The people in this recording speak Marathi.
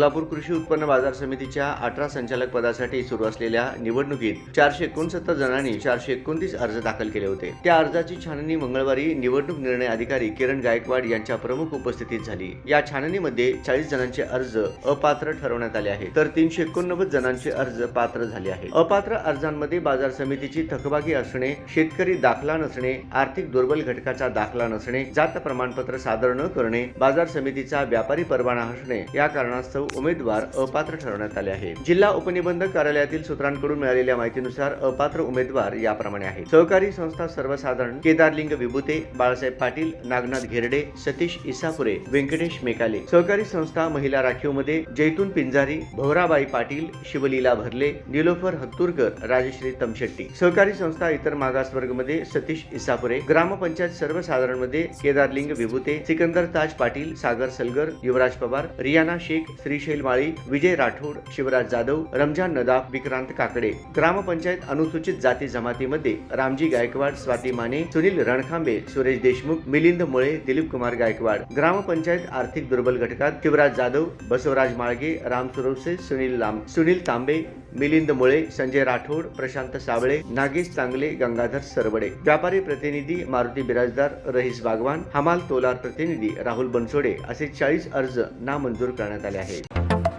सोलापूर कृषी उत्पन्न बाजार समितीच्या अठरा संचालक पदासाठी सुरू असलेल्या निवडणुकीत चारशे एकोणसत्तर जणांनी चारशे एकोणतीस अर्ज दाखल केले होते. त्या अर्जाची छाननी मंगळवारी निवडणूक निर्णय अधिकारी किरण गायकवाड यांच्या प्रमुख उपस्थितीत झाली. या छाननीमध्ये चाळीस जणांचे अर्ज अपात्र ठरवण्यात आले आहेत. तर तीनशे एकोणनव्वद जणांचे अर्ज पात्र झाले आहेत. अपात्र अर्जांमध्ये बाजार समितीची थकबाकी असणे शेतकरी दाखला नसणे आर्थिक दुर्बल घटकाचा दाखला नसणे जात प्रमाणपत्र सादर न करणे बाजार समितीचा व्यापारी परवाना असणे या कारणास्तव उमेदवार अपात्र ठरवण्यात आले आहे जिल्हा उपनिबंधक कार्यालयातील सूत्रांकडून मिळालेल्या माहितीनुसार अपात्र उमेदवार याप्रमाणे आहेत. सहकारी संस्था सर्वसाधारण केदारलिंग विभूते बाळासाहेब पाटील नागनाथ घेरडे सतीश इसापुरे व्यंकटेश मेकाले. सहकारी संस्था महिला राखीवमध्ये जैतून पिंजारी भवराबाई पाटील शिवलीला भरले निलोफर हत्तूरकर राजश्री तमशेट्टी. सहकारी संस्था इतर मागासवर्गमध्ये सतीश इसापुरे ग्रामपंचायत सर्वसाधारणमध्ये केदारलिंग विभूते सिकंदर ताज पाटील सागर सलगर युवराज पवार रियाना शेख श्री श्रीशैल माळी विजय राठोड शिवराज जाधव रमजान नदाफ विक्रांत काकडे ग्रामपंचायत अनुसूचित जाती जमातीमध्ये रामजी गायकवाड स्वाती माने सुनील रणखांबे सुरेश देशमुख मिलिंद मुळे दिलीप कुमार गायकवाड. ग्रामपंचायत आर्थिक दुर्बल घटकात शिवराज जाधव बसवराज माळगे राम सुरवसे सुनील लांब सुनील तांबे मिलिंद मुळे संजय राठोड प्रशांत सावळे नागेश चांगले गंगाधर सरवडे. व्यापारी प्रतिनिधी मारुती बिराजदार रहीस बागवान हमाल तोलार प्रतिनिधी राहुल बनसोडे असे चाळीस अर्ज नामंजूर करण्यात आले आहेत. Música